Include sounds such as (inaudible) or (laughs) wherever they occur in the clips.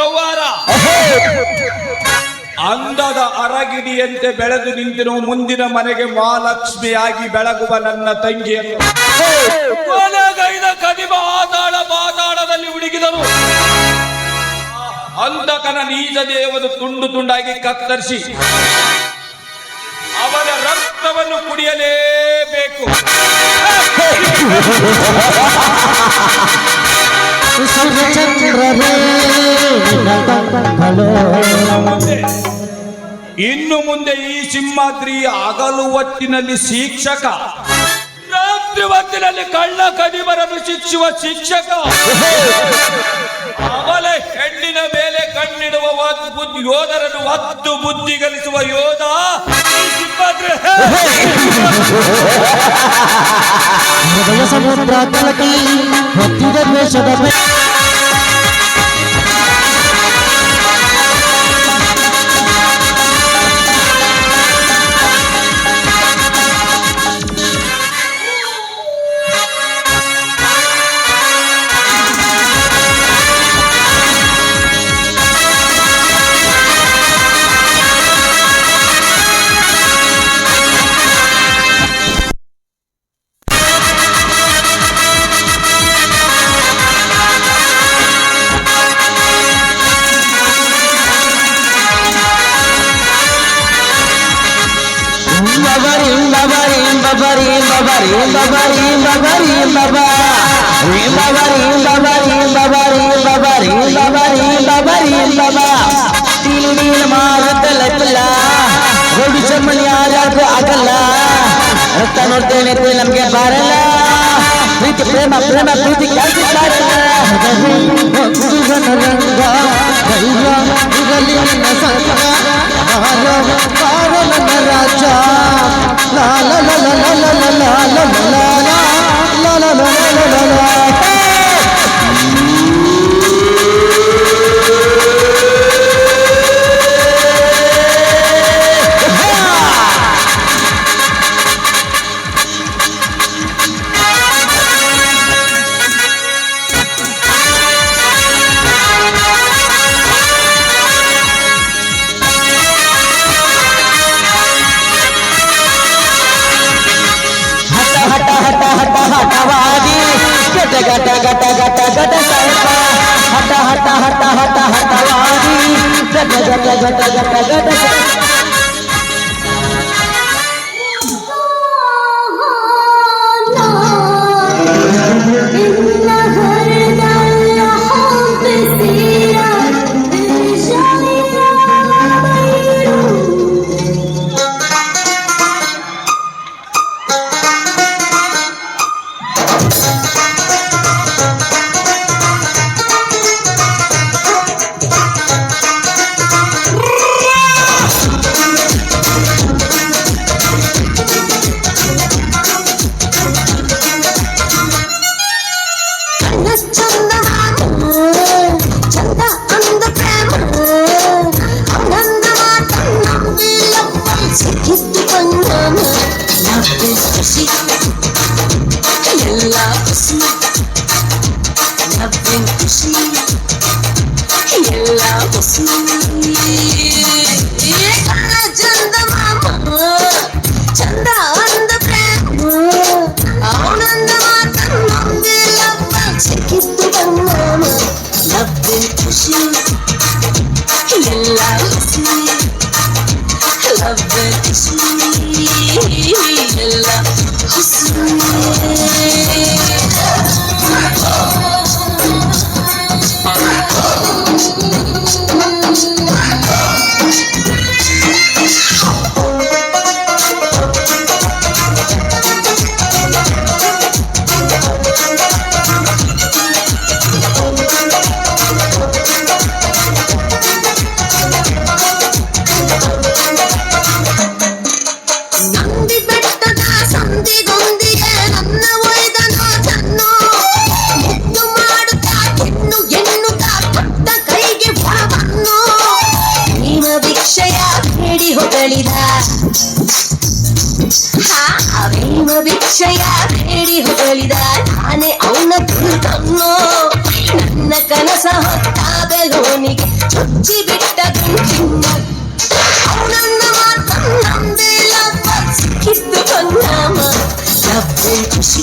ಸೌವಾರ ಅಂದದ ಅರಗಿಡಿಯಂತೆ ಬೆಳೆದು ನಿಂತಿರುವ ಮುಂದಿನ ಮನೆಗೆ ಮಹಾಲಕ್ಷ್ಮಿಯಾಗಿ ಬೆಳಗುವ ನನ್ನ ತಂಗಿಯನ್ನು. ಕದಿಮ ಆದಾಳ ಪಾತಾಳದಲ್ಲಿ ಹುಡುಗಿದರು. ಅಂತಕನ ನೀಜ ದೇವರು ತುಂಡು ತುಂಡಾಗಿ ಕತ್ತರಿಸಿ ಅವನ ರಕ್ತವನ್ನು ಕುಡಿಯಲೇಬೇಕು. ಇನ್ನು ಮುಂದೆ ಈ ಸಿಂಹಾದ್ರಿ ಹಗಲು ಹೊತ್ತಿನಲ್ಲಿ ಶಿಕ್ಷಕ. ರಾತ್ರಿ ಹೊತ್ತಿನಲ್ಲಿ ಕಳ್ಳ ಕಡಿಮರನ್ನು ಶಿಕ್ಷುವ ಶಿಕ್ಷಕ. ಅವಳ ಹೆಣ್ಣಿನ ಮೇಲೆ ಕಣ್ಣಿಡುವ ಯೋಧರನ್ನು ಒತ್ತು ಬುದ್ಧಿ ಗಳಿಸುವ ಯೋಧ. ಸಮುದ್ರ babari, babari, babari, baba. Babari, babari, babari, babari, babari, babari, baba. ತಿಳಿ ನೀಲ ಮಾರುತ್ತಲ್ಲ ರೌಡಿ ಚಮ್ಮನಿ ಯಾರಿಗೂ ಆಗಲ್ಲ ರಕ್ತ ನೋಡ್ತೇನೆ ಅಂತ ನಮ್ಗೆ ಬರಲ್ಲ ಪ್ರೀತಿ ಪ್ರೇಮ ಪ್ರೇಮ ಪ್ರೀತಿ ಕಾಸಿ ಒಂದು ಜನರಂಗ ಧೈರ್ಯ ಇರಲಿ ನನ್ನ ಸಂಗ ಬಾರೋ ಬಾರೋ ನನ್ನ ರಾಜ la la la la la Let's try. Love. ಅಮ್ಮೋ ನನ್ನ ಕನಸ ಹೊತ್ತಾದೆಗೋನಿಗೆ ಚುಚ್ಚಿ ಬಿಟ್ಟ ಗುಂಡಿನ ಅವನನ್ನ ಮಾತನ್ನಂದಿಲ್ಲ ಸಿಕ್ಕಿದ್ದು ಬಂದಾಮ ಡಬ್ಬೆ ಖುಷಿ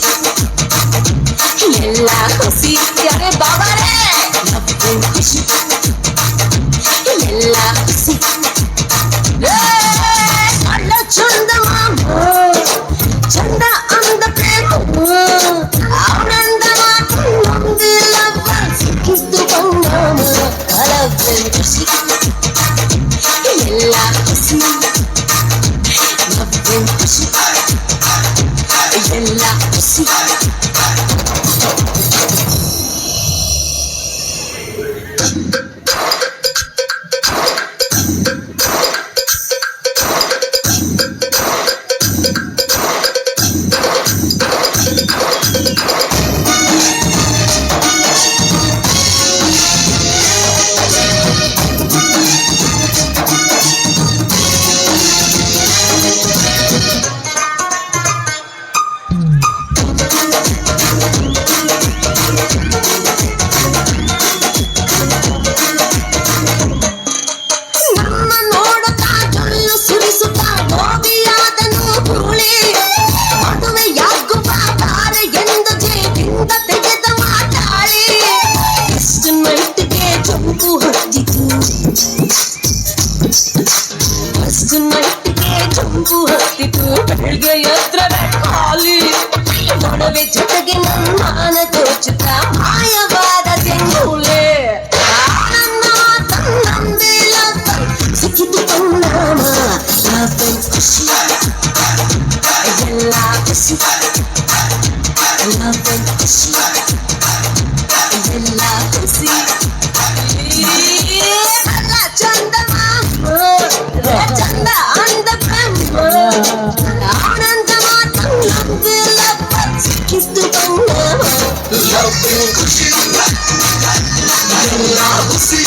ना खुशी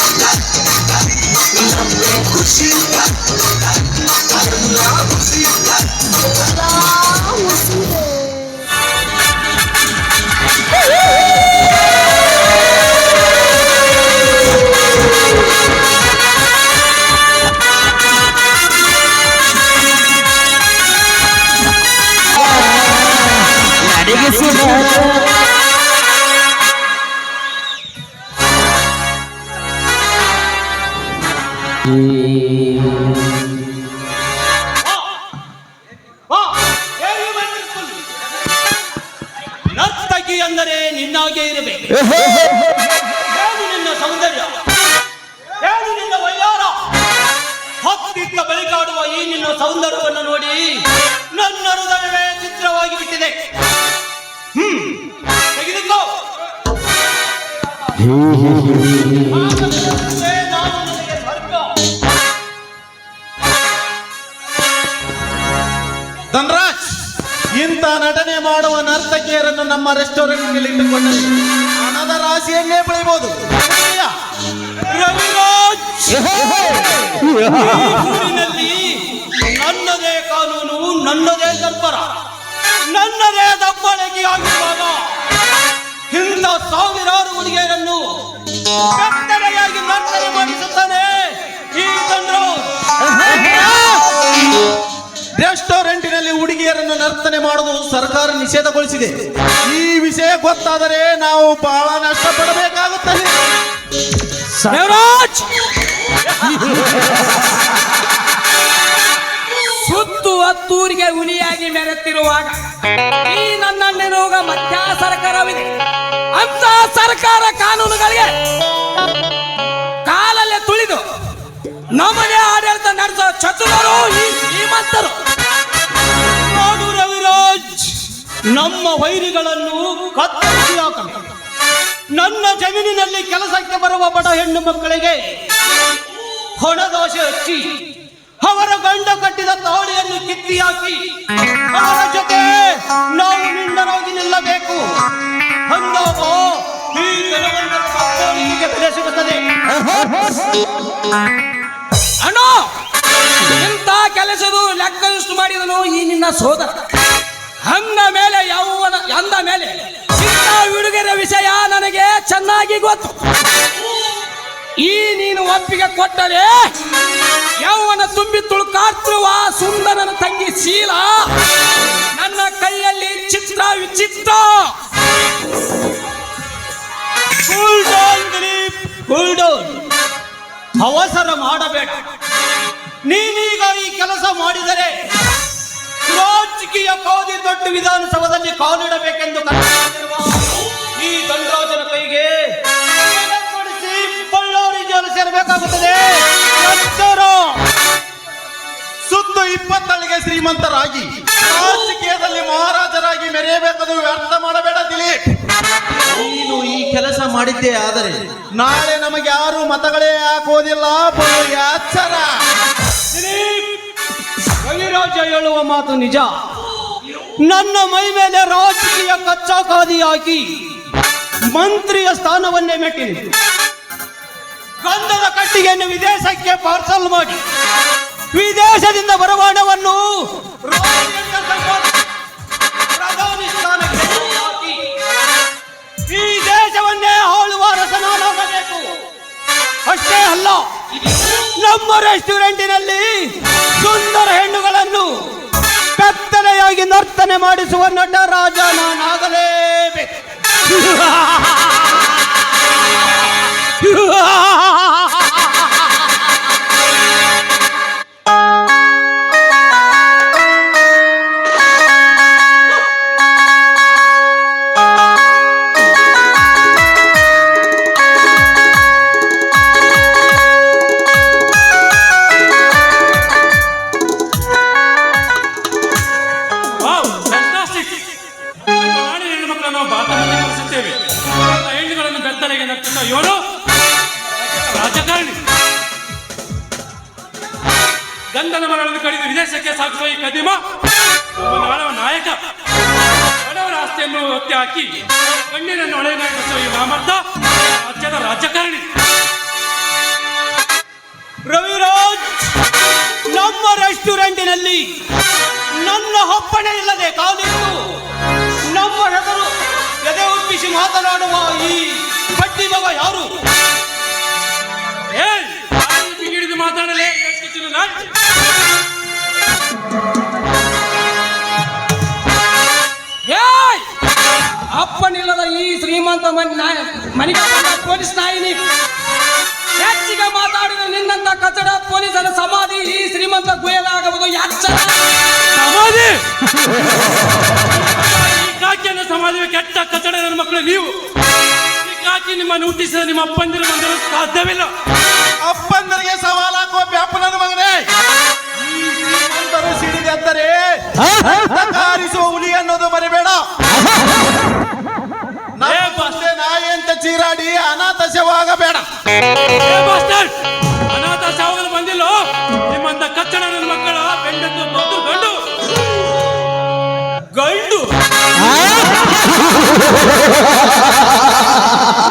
हमने खुशी हमने खुशी Thank you. ನರ್ತಕಿ ಅಂದರೆ ನಿನ್ನಾಗೆ ಇರಬೇಕು ಏನು ನಿನ್ನ ಸೌಂದರ್ಯ ಏನು ನಿನ್ನ ವಯ್ಯಾರ ಹತ್ತಿತ್ತ ಬಳಿಕಾಡುವ ಈ ನಿನ್ನ ಸೌಂದರ್ಯವನ್ನು ನೋಡಿ ನನ್ನ ಹೃದಯವೇ ಚಿತ್ರವಾಗಿ ಬಿಟ್ಟಿದೆ ಹ್ಮ್. ತೆಗೆದುಕೋ. ಇಂಥ ನಟನೆ ಮಾಡುವ ನರ್ತಕಿಯರನ್ನು ನಮ್ಮ ರೆಸ್ಟೋರೆಂಟ್ನಲ್ಲಿ ಇಟ್ಟುಕೊಂಡು ಹಣದ ರಾಶಿಯನ್ನೇ ಬೆಳಿಬಹುದು ನನ್ನದೇ ಕಾನೂನು, ನನ್ನದೇ ಸರ್ಪರ ನನ್ನದೇ ದಬ್ಬಳಿಗೆ ಆಗಿರುವಾಗ ಇಂಥ ಸಾವಿರಾರು ಹುಡುಗಿಯರನ್ನು ಕತ್ತಲೆಯಾಗಿ ನರ್ತನೆ ಮಾಡಿಸುತ್ತಾನೆ. ನರ್ತನೆ ಮಾಡುವುದು ಸರ್ಕಾರ ನಿಷೇಧಗೊಳಿಸಿದೆ. ಈ ವಿಷಯ ಗೊತ್ತಾದರೆ ನಾವು ಬಹಳ ನಷ್ಟ ಪಡಬೇಕಾಗುತ್ತದೆ ಸುತ್ತು ಹತ್ತೂರಿಗೆ ಹುಲಿಯಾಗಿ ಮೆರೆತಿರುವಾಗ ಈ ನನ್ನಣ್ಣನೋಗ ಮಧ್ಯ ಸರ್ಕಾರವಿದೆ. ಅಂತ ಸರ್ಕಾರ ಕಾನೂನುಗಳಿಗೆ ಕಾಲಲ್ಲೇ ತುಳಿದು ನಮಗೆ ಆಡಳಿತ ನಡೆಸೋ ಚತುರರು ಈ ಶ್ರೀಮಂತರು. ನಮ್ಮ ವೈರಿಗಳನ್ನು ಕತ್ತರಿಸಿ ಹಾಕಬೇಕು ನನ್ನ ಜಮೀನಿನಲ್ಲಿ ಕೆಲಸಕ್ಕೆ ಬರುವ ಬಡ ಹೆಣ್ಣು ಮಕ್ಕಳಿಗೆ ಹೊಣದೋಷ ಹಚ್ಚಿ, ಅವರ ಗಂಡ ಕಟ್ಟಿದ ತಾಳಿಯನ್ನು ಕಿತ್ತಿ ಹಾಕಿ ಅವರ ಜೊತೆ ನಾವು ನಿಂದರಾಗಿ ನಿಲ್ಲಬೇಕು. ಅಂದಾಗ ಬೆಲೆ ಸಿಗುತ್ತದೆ ಅಣ್ಣ ಎಂತ ಕೆಲಸದು ಲೆಕ್ಕ ಮಾಡಿದನು ಈ ನಿನ್ನ ಸೋದರ. ಅಂದ ಮೇಲೆ ಯೌವನ ಅಂದ ಮೇಲೆ. ಚಿಕ್ಕ ಹುಡುಗರ ವಿಷಯ ನನಗೆ ಚೆನ್ನಾಗಿ ಗೊತ್ತು. ಈ ನೀನು ಒಪ್ಪಿಗೆ ಕೊಟ್ಟರೆ ಯೌವನ ತುಂಬಿ ತುಳುಕಾತ್ರುವ ಸುಂದರನ ತಂಗಿ ಶೀಲ ನನ್ನ ಕೈಯಲ್ಲಿ ಚಿತ್ರ ವಿಚಿತ್ರ. ಅವಸರ ಮಾಡಬೇಡ ನೀನೀಗ ಈ ಕೆಲಸ ಮಾಡಿದರೆ ರಾಜಕೀಯ ಕಾದಿ ದೊಡ್ಡ ವಿಧಾನಸೌಧದಲ್ಲಿ ಕಾಲಿಡಬೇಕೆಂದು ಈ ದಂಡರಾಜನ ಕೈಗೆ ಬಳ್ಳಾರಿ ಜೈಲು ಸೇರಬೇಕಾಗುತ್ತದೆ. ಸುತ್ತ ಇಪ್ಪತ್ತಳಿಗೆ ಶ್ರೀಮಂತರಾಗಿ ರಾಜಕೀಯದಲ್ಲಿ ಮಹಾರಾಜರಾಗಿ ಮೆರೆಯಬೇಕದು ವ್ಯರ್ಥ ಮಾಡಬೇಡ ದಿಲೀಪ್. ನೀನು ಈ ಕೆಲಸ ಮಾಡಿದ್ದೇ ಆದರೆ ನಾಳೆ ನಮಗೆ ಯಾರು ಮತಗಳೇ ಹಾಕೋದಿಲ್ಲ ಎಚ್ಚರ ಕವಿರಾಜ ಹೇಳುವ ಮಾತು ನಿಜ. ನನ್ನ ಮೈ ಮೇಲೆ ರಾಜಕೀಯ ಕಚ್ಚಾ ಖಾದಿಯಾಗಿ ಮಂತ್ರಿಯ ಸ್ಥಾನವನ್ನೇ ಮೆಟ್ಟಿನಿ ಗಂಧದ ಕಟ್ಟಿಗೆಯನ್ನು ವಿದೇಶಕ್ಕೆ ಪಾರ್ಸಲ್ ಮಾಡಿ, ವಿದೇಶದಿಂದ ಬರುವ ಹಣವನ್ನು ಪ್ರಧಾನಿ ಸ್ಥಾನಕ್ಕೆ ಈ ದೇಶವನ್ನೇ ಆಳುವ ರಸನಾಗಬೇಕು ಅಷ್ಟೇ ಅಲ್ಲ ನಮ್ಮ ರೆಸ್ಟೋರೆಂಟಿನಲ್ಲಿ ಸುಂದರ ಹೆಣ್ಣುಗಳನ್ನು ಕತ್ತಲೆಯಾಗಿ ನರ್ತನೆ ಮಾಡಿಸುವ ನಟ ರಾಜ (laughs) ಅಪ್ಪಣೆ ಇಲ್ಲದೆ ಕಾಲಿಟ್ಟು ನಮ್ಮ ಹೆಸರು ಎದೆ ಒಪ್ಪಿಸಿ ಮಾತನಾಡುವ ಈ ಬಡ್ಡಿ ಮಗ ಯಾರು? ಬಿಗಿಡಿದು ಮಾತಾಡಲೇ ಅಪ್ಪನಿಲ್ಲದ ಈ ಶ್ರೀಮಂತ ಮನಿ ಬಂದ ಪೊಲೀಸ್ ನಾಯಿನಿ. ಹೆಚ್ಚಿಗೆ ಮಾತಾಡಿದ ನಿನ್ನಂತ ಕಚಡ ಪೊಲೀಸರ ಸಮಾಧಿ ಈ ಶ್ರೀಮಂತ ಗುಯಲಾಗಬಹುದು ಸಮಾಧಿ! ಈ ಕಾಕಿಯನ್ನು ಸಮಾಧಿಗೆ ಕೆಟ್ಟ ಕಚಡ ನನ್ನ ಮಕ್ಕಳು ನೀವು. ಈ ಕಾಕಿ ನಿಮ್ಮನ್ನು ಹುಟ್ಟಿಸಿದ ನಿಮ್ಮ ಅಪ್ಪಂದಿರು ಬಂದರು ಸಾಧ್ಯವಿಲ್ಲ. ಅಪ್ಪಂದರಿಗೆ ಸವಾಲ್ ಹಾಕುವ ವ್ಯಾಪನ ಮಗನೇ. ಈ ಶ್ರೀಮಂತರು ಸಿಡಿದೆದ್ದರೆ ಕಾರಿಸುವ ಹುಲಿ ಅನ್ನೋದು ನಮ್ಮ ಮುಂದೆ ನಾಯಿ ಚೀರಾಡಿ ಅನಾಥಶವಾಗಬೇಡ ಏ ಮಾಸ್ಟರ್ ಅನಾಥ ಸಾವುಗಳು ಬಂದಿಲ್ಲ? ನಿಮ್ಮಂತ ಕಚ್ಚಡ ನನ್ನ ಮಕ್ಕಳ ಬೆಂಡೆದ್ದು ದೊಡ್ಡ ಗಂಡು. ಗಂಡು?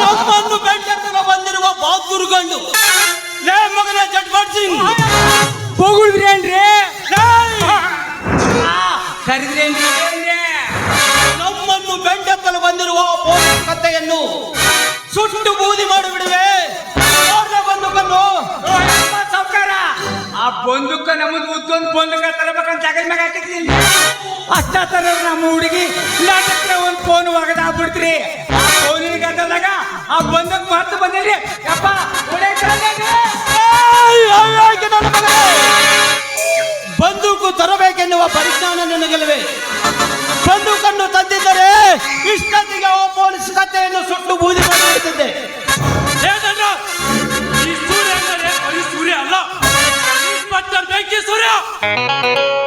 ನಮ್ಮನ್ನು ಬೆಂಡೆತ್ತಲು ಬಂದಿರುವ ಬಹದ್ದೂರು ಗಂಡು. ಲೇ ಮಗನ ಜಟ್ಬಟ್ ಸಿಂಗ್ ಆ ಕರೆದ್ರೇನ್ರಿ ನಮ್ಮನ್ನು ಬೆಂಡತ್ತಲು ಬಂದಿರುವ ಪೋಷಕತೆಯನ್ನು ಕತ್ತೆಯನ್ನು ಸುಟ್ಟು ಬೂದಿ ಮಾಡಿ ಬಿಡುವೆ ಬಂದುಕೊಂಡು ಸಾವ್ಕಾರ. ಆ ಬಂದೂಕ ನಮ್ಮದು ಉದ್ದೊಂದು ಬಂದೂಕ ತರಬೇಕಂತ ಜಾಗದ ಮ್ಯಾಗ ಹಾಕಿದ್ದೀನಿ ಅಷ್ಟ ತರ ನಮ್ಮ ಹುಡುಗಿ ನಾಟಕ ಒಂದು ಫೋನ್ ಒಗದ ಆಗ್ಬಿಡ್ತ್ರಿ ಆ ಫೋನಿನ ಗದ್ದಲಾಗ ಆ ಬಂದಕ್ ಮಾತು ಬಂದಿರಿ ಯಪ್ಪ ಒಳ್ಳೆ ಬಂದೂಕು ತರಬೇಕೆನ್ನುವ ಪರಿಜ್ಞಾನ ನನಗೆ ಬಂದೂಕನ್ನು ತಂದಿದ್ದರೆ ಇಷ್ಟೊತ್ತಿಗೆ ಆ ಪೊಲೀಸ್ ಕತ್ತೆಯನ್ನು ಸುಟ್ಟು ಬೂದಿ ಮಾಡುತ್ತಿದ್ದೆ ಈ ಸೂರ್ಯ ಸೂರ್ಯ ಅಲ್ಲ. ಸೂರ್ಯ.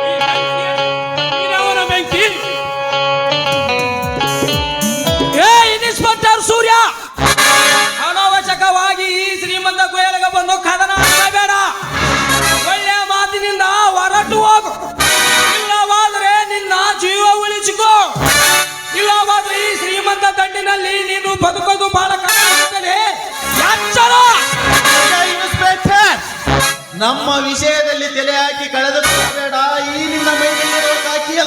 ನಮ್ಮ ವಿಷಯದಲ್ಲಿ ತಲೆ ಹಾಕಿ ಕಳೆದುಕೊಳ್ಳಬೇಡ ಈ ನಿನ್ನ ಮೈಲಿರೋ ಕಾಕಿಯ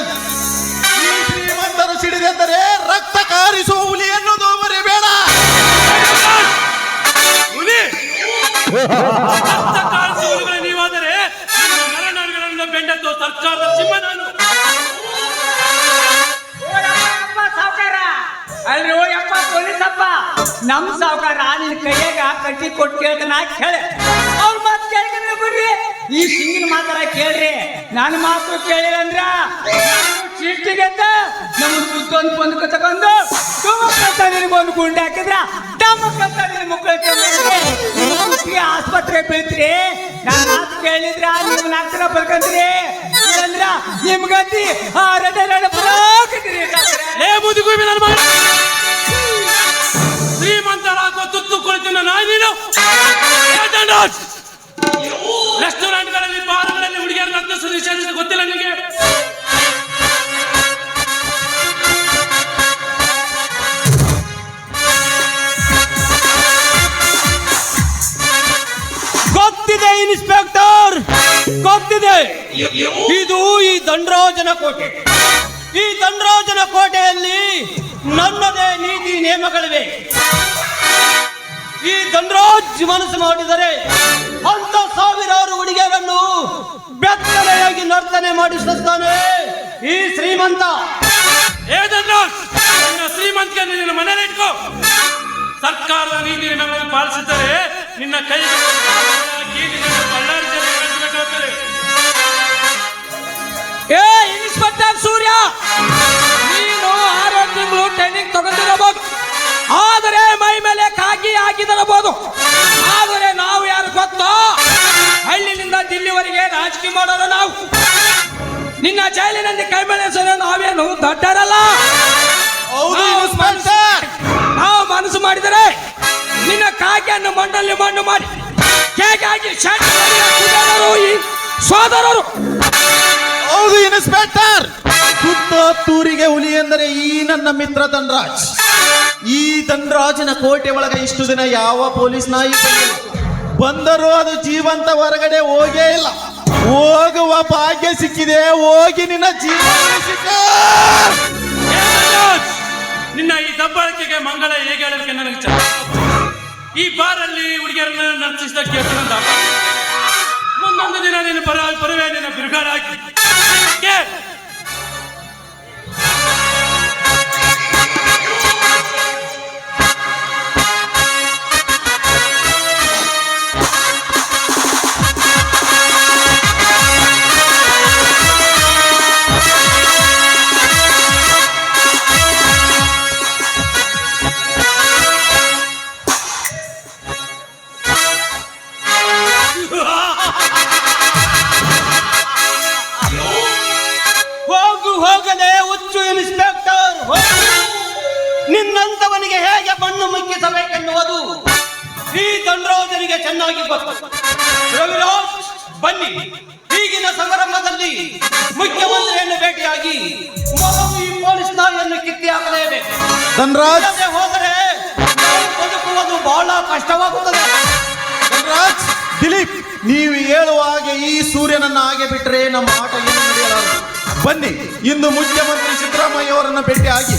ಈ ಶ್ರೀಮಂತರು ಸಿಡಿದೆಂದರೆ ರಕ್ತ ಕಾರಿಸುವ ಹುಲಿ ಎನ್ನುವುದು ಮರಿಬೇಡ ಹುಲಿ! ರಕ್ತ ಕಾರಿಸುವ ನೀವಾದರೆ ನಿಮ್ಮ ಮರನಾಡುಗಳನ್ನು ಬೆಂಡದ್ದು ಸರ್ಕಾರದ ಸಿಂಹ ಅಲ್ರಿ ಓ ಯಪ್ಪ ಪೊಲೀಸಪ್ಪ. ನಮ್ ಸಾವುಕಾರ ನಿನ್ ಕೈಯಾಗ ಕಟ್ಟಿ ಕೊಟ್ಟು ಕೇಳ್ತಾನ ಕೇಳ ಅವ್ರ ಮಾತು ಕೇಳಿ ಈ ಸಿಂಗಿನ ಮಾತಾರ ಕೇಳ್ರಿ. ನನ್ನ ಮಾತು ಕೇಳಿಲ್ಲ ಅಂದ್ರ ಚೀಟಿಗೆದ್ದ ನಮ್ಮ ಬುದ್ದೊಂದು ಬಂದು ತಗೊಂಡು ತುಮಕಂತ ನಿನಗೊಂದು ಗುಂಡೆ ಹಾಕಿದ್ರ ಟಮಕ್ಕಂತ ನಿನ್ನ ಮಕ್ಕಳಿಗೆ ಆಸ್ಪತ್ರೆ ಬೀಳ್ತ್ರಿ. ನನ್ನ ಮಾತು ಕೇಳಿದ್ರ ನಿಮ್ಮ ನಾಲ್ಕು ಜನ ಬರ್ಕಂತ್ರಿ ನಿಮ್ಗತಿ ನಿಮ್ಗಂತಿ ಆ ಬರಾಕತ್ತೀರಿ. ಡಾಕ್ಟ್ರೇ. ಲೇ ಮುದುಗುಬಿ ನನ್ನ ಮಗ ಶ್ರೀಮಂತರಾಗುವ ತುತ್ತು ಕುಳಿತಿನ ನಾನು ನೀನು. ರೆಸ್ಟೋರೆಂಟ್ಗಳಲ್ಲಿ, ಬಾರ್ಗಳಲ್ಲಿ ಹುಡುಗಿಯರ ನರ್ತಿಸಲು ನಿಷೇಧಿಸಿ ಗೊತ್ತಿಲ್ಲ ನಿಮಗೆ? ಗೊತ್ತಿದೆ, ಇನ್ಸ್ಪೆಕ್ಟರ್. ಗೊತ್ತಿದೆ. ಇದು ಈ ದಂಡರಾಜನ ಕೋಟೆ. ಈ ದಂಡರಾಜನ ಕೋಟೆಯಲ್ಲಿ ನನ್ನದೇ ನೀತಿ ನಿಯಮಗಳಿವೆ. ಈ ದಂಡರಾಜ್ ಮನಸ್ಸು ಮಾಡಿದರೆ ಸಾವಿರಾರು ಹುಡುಗಿಯರನ್ನು ಬೆತ್ತಲೆಯಾಗಿ ನರ್ತನೆ ಮಾಡಿಸುತ್ತಾನೆ ಈ ಶ್ರೀಮಂತ. ಶ್ರೀಮಂತ ನಿನ್ನ ಮನೇಲಿ ಇಟ್ಕೋ. ಸರ್ಕಾರದ ನೀತಿ ನಮ್ಮನ್ನು ಪಾಲಿಸುತ್ತಾರೆ ನಿನ್ನ ಕೈ ಏ ಇನ್ಸ್ಪೆಕ್ಟರ್ ಸೂರ್ಯ ನೀನು ಆರು ತಿಂಗಳು ಟ್ರೈನಿಂಗ್ ತಗೊಂಡಿರಬಹುದು. ಆದರೆ ಮೈ ಮೇಲೆ ಕಾಕಿ ಹಾಕಿದರಬಹುದು. ಆದರೆ ನಾವು ಯಾರು ಗೊತ್ತೋ? ಇಲ್ಲಿವರೆಗೆ ರಾಜಕೀಯ ಮಾಡೋರು ನಾವು. ನಿನ್ನ ಜೈಲಿನಲ್ಲಿ ಕೈ ಬೆಳೆಸೋರು ನಾವೇನು ದೊಡ್ಡರಲ್ಲ ಹೌದು ನಾವು ಮನಸ್ಸು ಮಾಡಿದರೆ ನಿನ್ನ ಕಾಗೆಯನ್ನು ಮಣ್ಣಲ್ಲಿ ಮಣ್ಣು ಮಾಡಿ ಹೇಗಾಗಿ ಸೋದರರು ಹೌದು ಇನ್ಸ್ಪೆಕ್ಟರ್ ಸುತ್ತೂರಿಗೆ ಹುಲಿ ಎಂದರೆ ಈ ನನ್ನ ಮಿತ್ರ ಧನ್ರಾಜ್. ಈ ಧನರಾಜನ ಕೋಟೆ ಒಳಗೆ ಇಷ್ಟು ದಿನ ಯಾವ ಪೊಲೀಸ್ ನಾಯಿ. ಬಂದರೂ ಅದು ಜೀವಂತ ಹೊರಗಡೆ ಹೋಗೇ ಇಲ್ಲ. ಹೋಗುವ ಭಾಗ್ಯ ಸಿಕ್ಕಿದೆ, ಹೋಗಿ ನಿನ್ನ ಜೀವ. ನಿನ್ನ ಈ ದಬ್ಬಳಕೆಗೆ ಮಂಗಳ ಹೇಗೆ ಹೇಳೋದಕ್ಕೆ ನನಗೆ ಚಂದ ಈ ಬಾರಲ್ಲಿ ಹುಡುಗಿಯರನ್ನ ನರ್ತಿಸಿದ ಕೇಳ್ತಾನಂದ ಮುಂದೊಂದು ದಿನ ನೀನು ಪರ ಪರವೇ ನಿನ್ನ ಬಿರುಗಾಡ ಹಾಕಿ. ಈಗಿನ ಸಮಾರಂಭದಲ್ಲಿ ಮುಖ್ಯಮಂತ್ರಿಯನ್ನು ಭೇಟಿಯಾಗಿ ಮೊದಲು ಈ ಪೊಲೀಸ್ ನಾಯಿಯನ್ನು ಕಿತ್ತಿ ಹಾಕಲೇಬೇಕು. ಧನರಾಜ್! ಹೋದರೆ ಬದುಕುವುದು ಬಹಳ ಕಷ್ಟವಾಗುತ್ತದೆ. ಧನರಾಜ್! ದಿಲೀಪ್ ನೀವು ಹೇಳುವ ಹಾಗೆ ಈ ಸೂರ್ಯನನ್ನ ಹಾಗೆ ಬಿಟ್ಟರೆ ನಮ್ಮ ಆಟ ಏನು ನಡೆಯಲಾರದು. ಬನ್ನಿ ಇಂದು ಮುಖ್ಯಮಂತ್ರಿ ಸಿದ್ದರಾಮಯ್ಯ ಅವರನ್ನ ಭೇಟಿಯಾಗಿ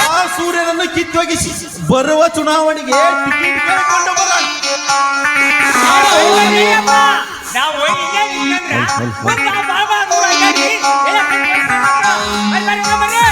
ಆ ಸೂರ್ಯನನ್ನು ಕಿತ್ತೊಗಿಸಿ ಬರುವ ಚುನಾವಣೆಗೆ ಟಿಕೆಟ್ ಕೇಳಿಕೊಂಡು ಬರೋಣ. ನಾವು ಹೋಗಿದ್ದೆ ನಿಂತ್ಕೊಂಡ್ರ? ಮತ್ತೆ ಆ ಬಾಬಾ ದೂರ ಆಗಿ, ಏ, ಬರ್ರಿ, ಬರ್ರಿ, ಬರ್ರಿ.